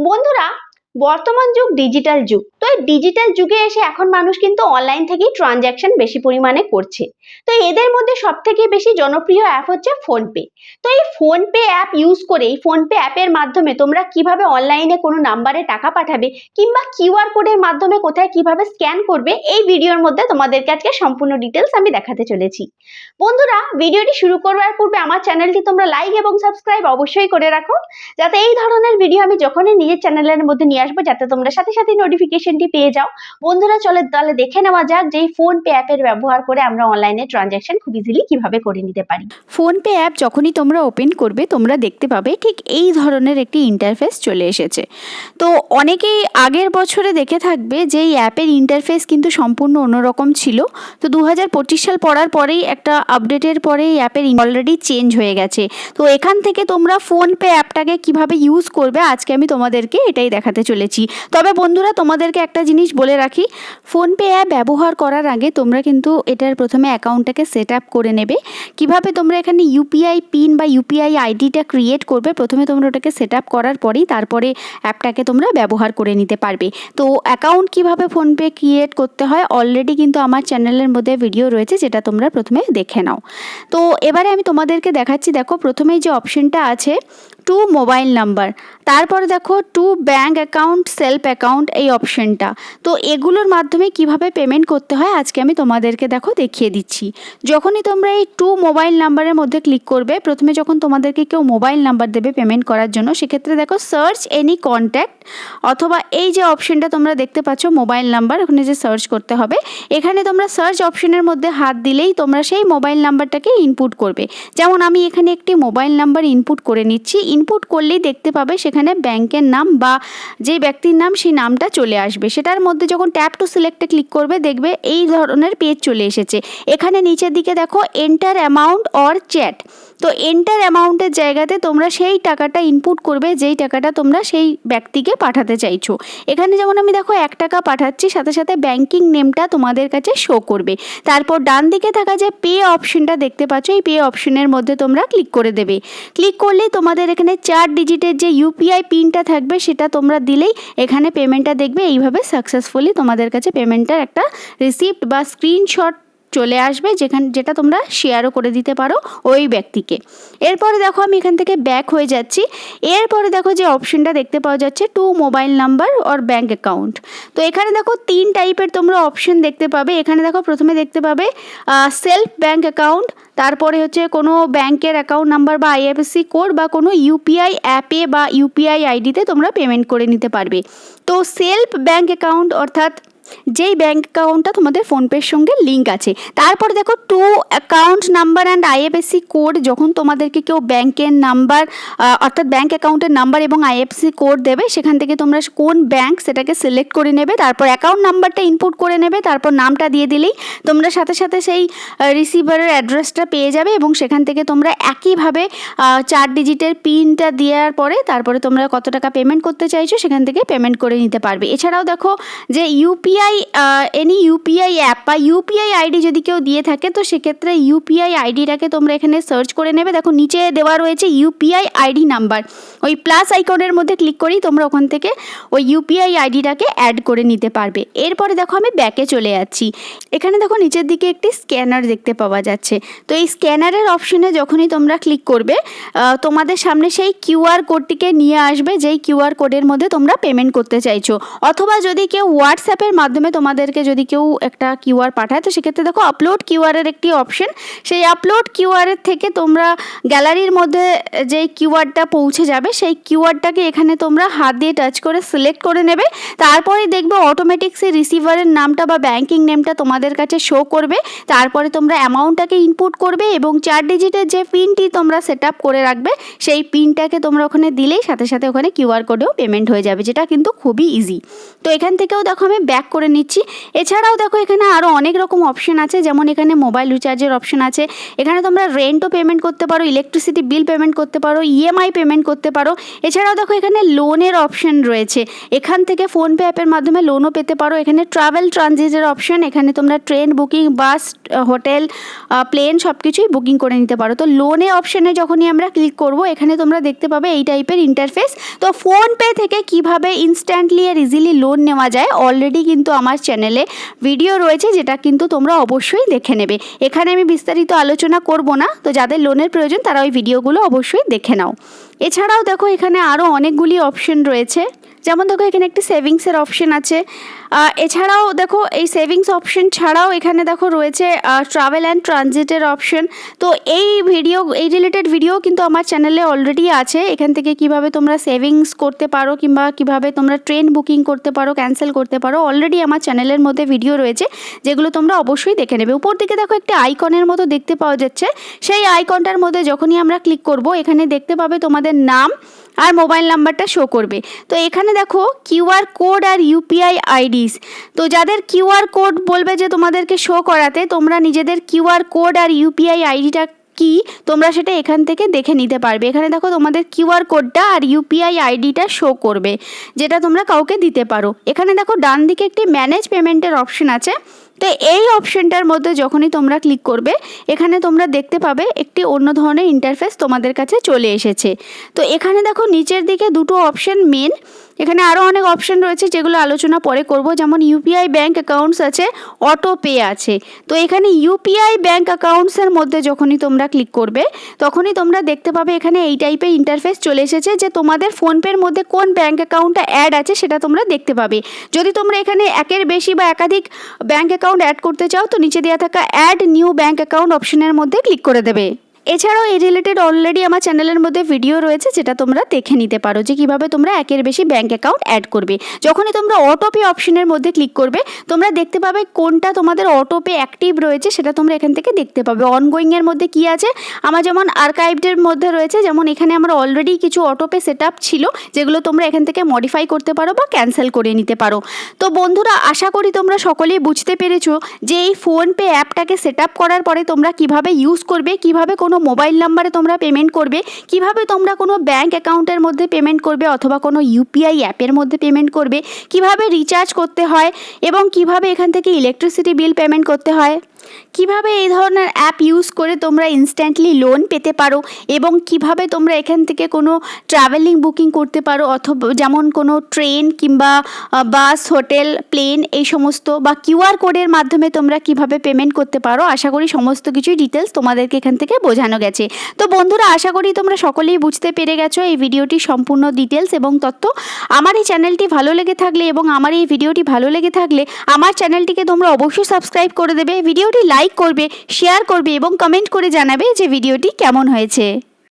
বন্ধুরা বর্তমান যুগ ডিজিটাল যুগ। তো এই ডিজিটাল যুগে এসে এখন মানুষ কিন্তু অনলাইন থেকেই ট্রানজ্যাকশন বেশি পরিমাণে করছে। তো এদের মধ্যে সব থেকে বেশি জনপ্রিয় অ্যাপ হচ্ছে ফোনপে তো এই ফোনপে অ্যাপ ইউজ করে এই ফোনপে অ্যাপের মাধ্যমে তোমরা কীভাবে অনলাইনে কোনো নাম্বারে টাকা পাঠাবে কিংবা কিউআর কোডের মাধ্যমে কোথায় কীভাবে স্ক্যান করবে, এই ভিডিওর মধ্যে তোমাদেরকে আজকে সম্পূর্ণ ডিটেলস আমি দেখাতে চলেছি। বন্ধুরা ভিডিওটি শুরু করবার পূর্বে আমার চ্যানেলটি তোমরা লাইক এবং সাবস্ক্রাইব অবশ্যই করে রাখো। যাতে এই ধরনের ভিডিও আমি যখনই নিজের চ্যানেলের মধ্যে নিয়ে আসব যাতে তোমরা সাথে সাথে নোটিফিকেশনটি পেয়ে যাও। বন্ধুরা, চলে তাহলে দেখে নেওয়া যাক যে ফোন পে অ্যাপের ব্যবহার করে আমরা অনলাইনে ট্রানজ্যাকশন খুব ইজিলি কীভাবে করে নিতে পারি। ফোনপে অ্যাপ যখনই তোমরা ওপেন করবে, তোমরা দেখতে পাবে ঠিক এই ধরনের একটি ইন্টারফেস চলে এসেছে। তো অনেকেই আগের বছরে দেখে থাকবে যে এই অ্যাপের ইন্টারফেস কিন্তু সম্পূর্ণ অন্যরকম ছিল। তো দু হাজার পঁচিশ সাল পড়ার পরেই একটা আপডেটের পরে এই অ্যাপের অলরেডি চেঞ্জ হয়ে গেছে। তো এখান থেকে তোমরা ফোনপে অ্যাপটাকে কীভাবে ইউজ করবে, আজকে আমি তোমাদেরকে এটাই দেখাতে চলেছি। তবে বন্ধুরা, তোমাদেরকে একটা জিনিস বলে রাখি ফোনপে অ্যাপ ব্যবহার করার আগে তোমরা কিন্তু এটার প্রথমে অ্যাকাউন্টটাকে সেট আপ করে নেবে। কীভাবে তোমরা এখানে ইউপিআই পিন বা ইউপিআই আইডিটা ক্রিয়েট করবে, প্রথমে তোমরা ওটাকে সেট আপ করার পরেই তারপরে অ্যাপটাকে তোমরা ব্যবহার করে নিতে পারবে। তো অ্যাকাউন্ট কীভাবে ফোনপে ক্রিয়েট করতে হয় অলরেডি কিন্তু আমার চ্যানেলের মধ্যে ভিডিও রয়েছে, যেটা তোমরা প্রথমে দেখে নাও। তো এবারে আমি তোমাদেরকে দেখাচ্ছি, দেখো, প্রথমেই যে অপশনটা আছে টু মোবাইল নাম্বার তারপরে দেখো to bank account self account এই অপশনটা তো এগুলোর মাধ্যমে কীভাবে পেমেন্ট করতে হয় আজকে আমি তোমাদেরকে দেখো দেখিয়ে দিচ্ছি। যখনই তোমরা এই টু মোবাইল নাম্বারের মধ্যে ক্লিক করবে, প্রথমে যখন তোমাদেরকে কেউ মোবাইল নাম্বার দেবে পেমেন্ট করার জন্য, সেক্ষেত্রে দেখো সার্চ এনি কন্ট্যাক্ট অথবা এই যে অপশনটা তোমরা দেখতে পাচ্ছ মোবাইল নাম্বার ওখানে যে সার্চ করতে হবে, এখানে তোমরা সার্চ অপশনের মধ্যে হাত দিলেই তোমরা সেই মোবাইল নাম্বারটাকে ইনপুট করবে। যেমন আমি এখানে একটি মোবাইল নাম্বার ইনপুট করে নিচ্ছি ইনপুট করলেই দেখতে পাবে সেখানে ব্যাংকের নাম বা যে ব্যক্তির নাম সেই নামটা চলে আসবে। সেটার মধ্যে যখন ট্যাপ টু সিলেক্টে ক্লিক করবে, দেখবে এই ধরনের পেজ চলে এসেছে। এখানে নিচের দিকে দেখো এন্টার অ্যামাউন্ট অর চ্যাট তো এন্টার অ্যামাউন্টের জায়গাতে তোমরা সেই টাকাটা ইনপুট করবে, যেই টাকাটা তোমরা সেই ব্যক্তিকে পাঠাতে চাইছো। এখানে যেমন আমি দেখো এক টাকা পাঠাচ্ছি, সাথে সাথে ব্যাংকিং নেমটা তোমাদের কাছে শো করবে। তারপর ডান দিকে থাকা যে পে অপশনটা দেখতে পাচ্ছ, এই পে অপশনের মধ্যে তোমরা ক্লিক করে দেবে। ক্লিক করলেই তোমাদের এখানে চার ডিজিটের যে ইউপিআই পিনটা থাকবে, সেটা তোমরা দিলেই এখানে পেমেন্টটা দেখবে। এইভাবে সাকসেসফুলি তোমাদের কাছে পেমেন্টটার একটা রিসিপ্ট বা স্ক্রিনশট চলে আসবে, যেখানে, যেটা তোমরা শেয়ারও করে দিতে পারো ওই ব্যক্তিকে। এরপরে দেখো আমি এখান থেকে ব্যাক হয়ে যাচ্ছি। এরপরে দেখো যে অপশনটা দেখতে পাওয়া যাচ্ছে to mobile number or bank account তো এখানে দেখো তিন টাইপের তোমরা অপশন দেখতে পাবে। এখানে দেখো প্রথমে দেখতে পাবে সেলফ ব্যাঙ্ক অ্যাকাউন্ট তারপরে হচ্ছে কোনো ব্যাংকের অ্যাকাউন্ট নাম্বার বা আইএফএসসি কোড বা কোনো ইউপিআই অ্যাপে বা ইউপিআই আইডিতে তোমরা পেমেন্ট করে নিতে পারবে। তো সেলফ ব্যাঙ্ক অ্যাকাউন্ট অর্থাৎ যেই ব্যাঙ্ক অ্যাকাউন্টটা তোমাদের ফোনপের সঙ্গে লিঙ্ক আছে। তারপরে দেখো to account number and IFSC code যখন তোমাদেরকে কেউ ব্যাংকের নাম্বার অর্থাৎ ব্যাঙ্ক অ্যাকাউন্টের নাম্বার এবং আইএফএসসি কোড দেবে, সেখান থেকে তোমরা কোন ব্যাংক সেটাকে সিলেক্ট করে নেবে, তারপর অ্যাকাউন্ট নাম্বারটা ইনপুট করে নেবে, তারপর নামটা দিয়ে দিলেই তোমরা সাথে সাথে সেই রিসিভারের অ্যাড্রেসটা পেয়ে যাবে এবং সেখান থেকে তোমরা একইভাবে চার ডিজিটের পিনটা দেওয়ার পরে তারপরে তোমরা কত টাকা পেমেন্ট করতে চাইছো সেখান থেকে পেমেন্ট করে নিতে পারবে। এছাড়াও দেখো যে ইউপিআই এনি ইউপিআই অ্যাপ বা ইউপিআই আইডি যদি কেউ দিয়ে থাকে, তো সেক্ষেত্রে ইউপিআই আইডিটাকে তোমরা এখানে সার্চ করে নেবে। দেখো, নিচে দেওয়া রয়েছে ইউপিআই আইডি নাম্বার ওই প্লাস আইকনের মধ্যে ক্লিক করেই তোমরা ওখান থেকে ওই ইউপিআই আইডিটাকে অ্যাড করে নিতে পারবে। এরপরে দেখো, আমি ব্যাকে চলে যাচ্ছি। এখানে দেখো, নিচের দিকে একটি স্ক্যানার দেখতে পাওয়া যাচ্ছে। তো এই স্ক্যানারের অপশনে যখনই তোমরা ক্লিক করবে তোমাদের সামনে সেই কিউআর কোডটিকে নিয়ে আসবে, যেই কিউআর কোডের মধ্যে তোমরা পেমেন্ট করতে চাইছো। অথবা যদি কেউ হোয়াটসঅ্যাপের মাধ্যমে তোমাদেরকে যদি কেউ একটা কিউআর পাঠায়, তো সেক্ষেত্রে দেখো আপলোড কিউআরের একটি অপশন সেই আপলোড কিউআরের থেকে তোমরা গ্যালারির মধ্যে যেই কিউআরটা পৌঁছে যাবে, সেই কিউআরটাকে এখানে তোমরা হাত দিয়ে টাচ করে সিলেক্ট করে নেবে। তারপরে দেখবে অটোমেটিক সেই রিসিভারের নামটা বা ব্যাংকিং নেমটা তোমাদের কাছে শো করবে। তারপরে তোমরা অ্যামাউন্টটাকে ইনপুট করবে এবং চার ডিজিটের যে পিনটি তোমরা সেট করে রাখবে, সেই পিনটাকে তোমরা ওখানে দিলেই সাথে সাথে ওখানে কিউআর কোডেও পেমেন্ট হয়ে যাবে, যেটা কিন্তু খুবই ইজি তো এখান থেকেও দেখো আমি ব্যাক করে নিচ্ছি। এছাড়াও দেখো, এখানে আরও অনেক রকম অপশন আছে। যেমন এখানে মোবাইল রিচার্জের অপশন আছে। এখানে তোমরা রেন্টও পেমেন্ট করতে পারো ইলেকট্রিসিটি বিল পেমেন্ট করতে পারো ইএমআই পেমেন্ট করতে পারো। এছাড়াও দেখো, এখানে লোনের অপশন রয়েছে। এখান থেকে ফোনপে অ্যাপের মাধ্যমে লোনও পেতে পারো। এখানে ট্রাভেল ট্রানজিটের অপশন এখানে তোমরা train booking bus hotel plane সব কিছুই বুকিং করে নিতে পারো। তো লোনে অপশনে যখনই আমরা ক্লিক করব, এখানে তোমরা দেখতে পাবে এই টাইপের ইন্টারফেস তো ফোনপে থেকে কীভাবে ইনস্ট্যান্টলি আর ইজিলি লোন নেওয়া যায় অলরেডি কিন্তু আমার চ্যানেলে ভিডিও রয়েছে যেটা কিন্তু তোমরা অবশ্যই দেখে নেবে। এখানে আমি বিস্তারিত আলোচনা করব না, তো যাদের লোনের প্রয়োজন তারা ওই ভিডিওগুলো অবশ্যই দেখে নাও। এছাড়াও দেখো এখানে আরও অনেকগুলি অপশন রয়েছে। যেমন দেখো এখানে একটি সেভিংসের অপশন আছে। এছাড়াও দেখো এই সেভিংস অপশন ছাড়াও এখানে দেখো রয়েছে ট্রাভেল অ্যান্ড ট্রানজিটের অপশন। তো এই ভিডিও এই রিলেটেড ভিডিও কিন্তু আমার চ্যানেলে অলরেডি আছে। এখান থেকে কীভাবে তোমরা সেভিংস করতে পারো কিংবা কীভাবে তোমরা ট্রেন বুকিং করতে পারো ক্যান্সেল করতে পারো অলরেডি আমার চ্যানেলের মধ্যে ভিডিও রয়েছে, যেগুলো তোমরা অবশ্যই দেখে নেবে। উপর দিকে দেখো একটি আইকনের মতো দেখতে পাওয়া যাচ্ছে। সেই আইকনটার মধ্যে যখনই আমরা ক্লিক করব, এখানে দেখতে পাবে তোমাদের নাম আর মোবাইল নাম্বারটা শো করবে। তো এখানে দেখো কিউআর কোড আর ইউপিআই আইডিস। তো যাদের কিউআর কোড বলবে যে তোমাদেরকে শো করাতে, তোমরা নিজেদের কিউআর কোড আর ইউপিআই আইডিটা কি, তোমরা সেটা এখান থেকে দেখে নিতে পারবে। এখানে দেখো তোমাদের কিউআর কোডটা আর ইউপিআই আইডিটা শো করবে, যেটা তোমরা কাউকে দিতে পারো। এখানে দেখো ডান দিকে একটি ম্যানেজ পেমেন্টের অপশন আছে। তো এই অপশনটার মধ্যে যখনই তোমরা ক্লিক করবে, এখানে তোমরা দেখতে পাবে একটি অন্য ধরনের ইন্টারফেস তোমাদের কাছে চলে এসেছে। তো এখানে দেখো নিচের দিকে দুটো অপশন মেন এখানে আরও অনেক অপশন রয়েছে যেগুলো আলোচনা পরে করব। যেমন ইউপিআই ব্যাঙ্ক অ্যাকাউন্টস আছে অটো পে আছে। তো এখানে ইউপিআই ব্যাঙ্ক অ্যাকাউন্টসের মধ্যে যখনই তোমরা ক্লিক করবে, তখনই তোমরা দেখতে পাবে এখানে এই টাইপের ইন্টারফেস চলে এসেছে যে তোমাদের ফোনপের মধ্যে কোন ব্যাঙ্ক অ্যাকাউন্টটা অ্যাড আছে সেটা তোমরা দেখতে পাবে। যদি তোমরা এখানে একের বেশি বা একাধিক ব্যাঙ্ক অ্যাকাউন্ট অ্যাড করতে চাও, তো নিচে দেওয়া থাকা অ্যাড নিউ ব্যাঙ্ক অ্যাকাউন্ট অপশনের মধ্যে ক্লিক করে দেবে। এছাড়াও এই রিলেটেড অলরেডি আমার চ্যানেলের মধ্যে ভিডিও রয়েছে, যেটা তোমরা দেখে নিতে পারো যে কীভাবে তোমরা একের বেশি ব্যাঙ্ক অ্যাকাউন্ট অ্যাড করবে। যখনই তোমরা অটো পে অপশনের মধ্যে ক্লিক করবে, তোমরা দেখতে পাবে কোনটা তোমাদের অটোপে অ্যাক্টিভ রয়েছে, সেটা তোমরা এখান থেকে দেখতে পাবে। অনগোয়িংয়ের মধ্যে কি আছে? আমার যেমন আর্কাইভডের মধ্যে রয়েছে, যেমন এখানে আমার অলরেডি কিছু অটো পে সেট ছিল, যেগুলো তোমরা এখান থেকে মডিফাই করতে পারো বা ক্যান্সেল করে নিতে পারো। তো বন্ধুরা, আশা করি তোমরা সকলেই বুঝতে পেরেছ যে এই ফোনপে অ্যাপটাকে সেট করার পরে তোমরা কীভাবে ইউজ করবে, কীভাবে মোবাইল নাম্বারে তোমরা পেমেন্ট করবে, কীভাবে তোমরা কোনো ব্যাঙ্ক অ্যাকাউন্টের মধ্যে পেমেন্ট করবে অথবা কোনো ইউপিআই অ্যাপের মধ্যে পেমেন্ট করবে, কীভাবে রিচার্জ করতে হয় এবং কীভাবে এখান থেকে ইলেকট্রিসিটি বিল পেমেন্ট করতে হয়? কীভাবে এই ধরনের অ্যাপ ইউজ করে তোমরা ইনস্ট্যান্টলি লোন পেতে পারো এবং কীভাবে তোমরা এখান থেকে কোনো ট্রাভেলিং বুকিং করতে পারো অথবা যেমন কোনো ট্রেন কিংবা বাস হোটেল প্লেন এই সমস্ত বা কিউআর কোডের মাধ্যমে তোমরা কীভাবে পেমেন্ট করতে পারো আশা করি সমস্ত কিছুই ডিটেলস তোমাদেরকে এখান থেকে বোঝানো গেছে। তো বন্ধুরা, আশা করি তোমরা সকলেই বুঝতে পেরে গেছো এই ভিডিওটি সম্পূর্ণ ডিটেলস এবং তথ্য। আমার এই চ্যানেলটি ভালো লেগে থাকলে এবং আমার এই ভিডিওটি ভালো লেগে থাকলে আমার চ্যানেলটিকে তোমরা অবশ্যই সাবস্ক্রাইব করে দেবে। ভিডিওটি লাইক করবে শেয়ার করবে এবং কমেন্ট করে জানাবে যে ভিডিওটি কেমন হয়েছে।